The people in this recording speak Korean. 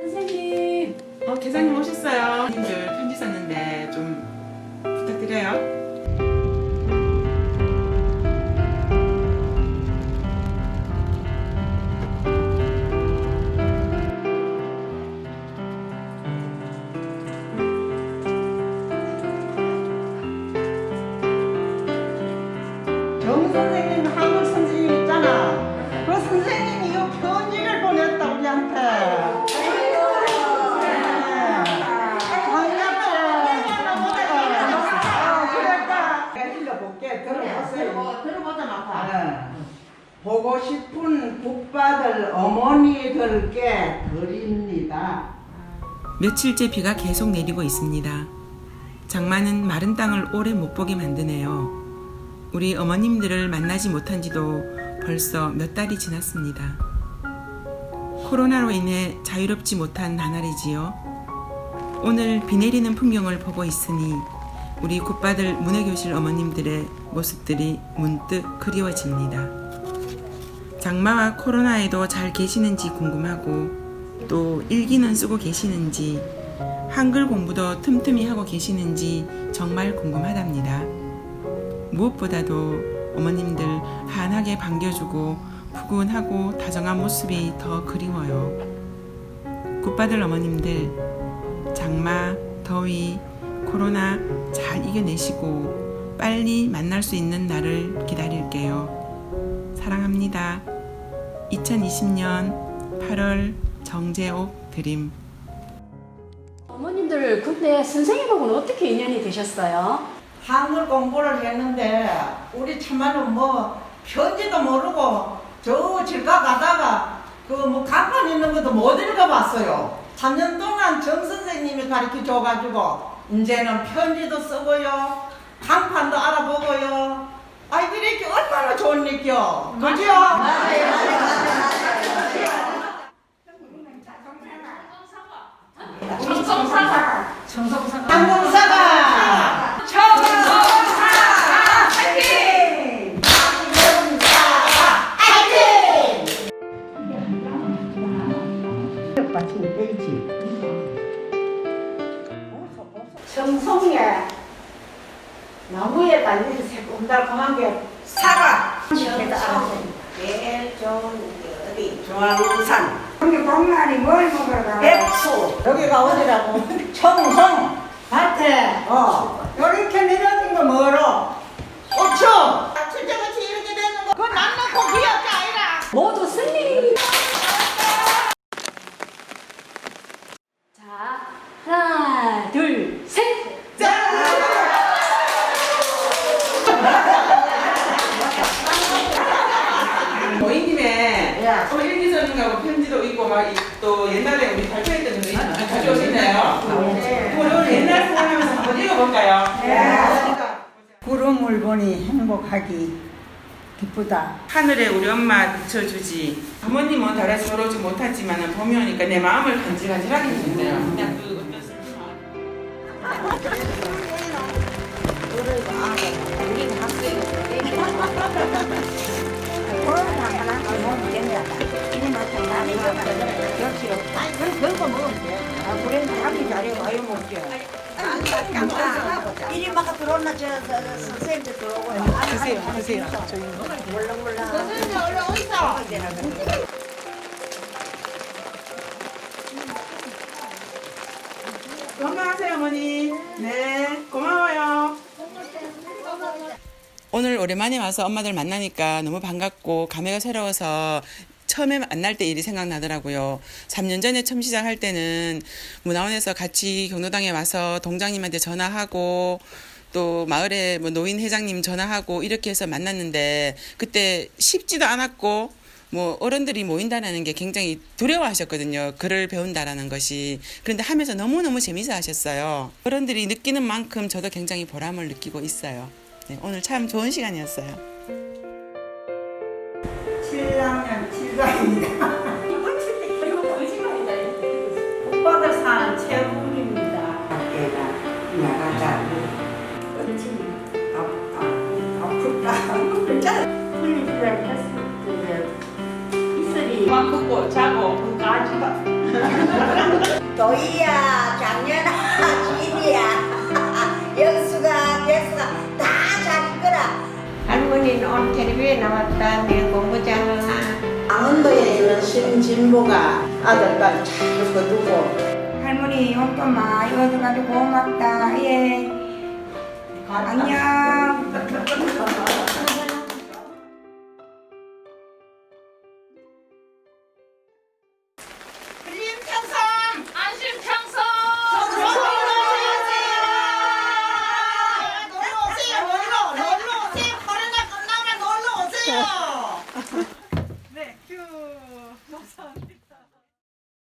선생님. 어, 계장님 오셨어요. 님들 편지 썼는데 좀 부탁드려요. 싶은 국밥을 어머니들께 드립니다. 며칠째 비가 계속 내리고 있습니다. 장마는 마른 땅을 오래 못 보게 만드네요. 우리 어머님들을 만나지 못한 지도 벌써 몇 달이 지났습니다. 코로나로 인해 자유롭지 못한 나날이지요. 오늘 비 내리는 풍경을 보고 있으니 우리 굿바들 문해교실 어머님들의 모습들이 문득 그리워집니다. 장마와 코로나에도 잘 계시는지 궁금하고 또 일기는 쓰고 계시는지 한글 공부도 틈틈이 하고 계시는지 정말 궁금하답니다. 무엇보다도 어머님들 환하게 반겨주고 푸근하고 다정한 모습이 더 그리워요. 굿바들 어머님들 장마, 더위, 코로나 잘 이겨내시고 빨리 만날 수 있는 날을 기다릴게요. 사랑합니다. 2020년 8월 정재옥 드림 어머님들 근데 선생님하고는 어떻게 인연이 되셨어요? 한글 공부를 했는데 우리 참말로 뭐 편지도 모르고 저 길가 가다가 그 뭐 간판 있는 것도 못 읽어봤어요. 3년 동안 정 선생님이 가르쳐 줘가지고 이제는 편지도 쓰고요. 간판도 알아보고요. 아이들이 이렇게 얼마나 좋은 느껴. 그죠? 정성에 나무에 달린 새콤달콤한 게 사과. 정성 제일 좋은 게 어디? 중앙산. 우리 봄날이 뭘 먹으러 가? 백수. 여기가 어디라고? 청성 밭에. 어. 요렇게 내려진 거 뭐로? 고추. 칠대같이 이렇게 되는 거. 그거 남 놓고 귀엽지 아니라 모두 승리. 자, 하나, 둘, 셋. 모임님에 야. 또 일기 쓰는 거하고 편지도 있고 막 또 옛날에 우리 발표했던 거 있- 가져오셨나요? 우리 오늘 옛날 생각하면서 한번 읽어볼까요? 구름을 보니 행복하기. 기쁘다. 하늘에 우리 엄마 비춰주지. 부모님은 달에 서러지 못하지만 봄이 오니까 내 마음을 간질간질하게 해준대요. 그냥 그 어떤 슬픔 이리 막 들어오나 저 선생님들 들어오고. 드세요 드세요. 저희 몰라 몰라 선생님 얼른 어디서 건강하세요 어머니. 네 고마워요. 오늘 오랜만에 와서 엄마들 만나니까 너무 반갑고 감회가 새로워서 처음에 만날 때 일이 생각나더라고요. 3년 전에 처음 시작할 때는 문화원에서 같이 경로당에 와서 동장님한테 전화하고 또 마을에 뭐 노인 회장님 전화하고 이렇게 해서 만났는데 그때 쉽지도 않았고 뭐 어른들이 모인다라는 게 굉장히 두려워하셨거든요. 글을 배운다라는 것이. 그런데 하면서 너무너무 재미있어 하셨어요. 어른들이 느끼는 만큼 저도 굉장히 보람을 느끼고 있어요. 네, 오늘 참 좋은 시간이었어요. 7학년 그거 아닙니다. 그리고 거짓말이다. 오빠들 사는 제국입니다. 내가 나가자. 아프다 아프다 먹고 작고 그 가지가 너희야 작년아 주인이야 영수가 백수가 다 자기 거라 할머니는 오늘 텔레비에 나왔다 내 공부장을 신진보가 아들, 딸 잘 거두고. 할머니 용돈 많이 얻어가지고 고맙다. 예. 안녕.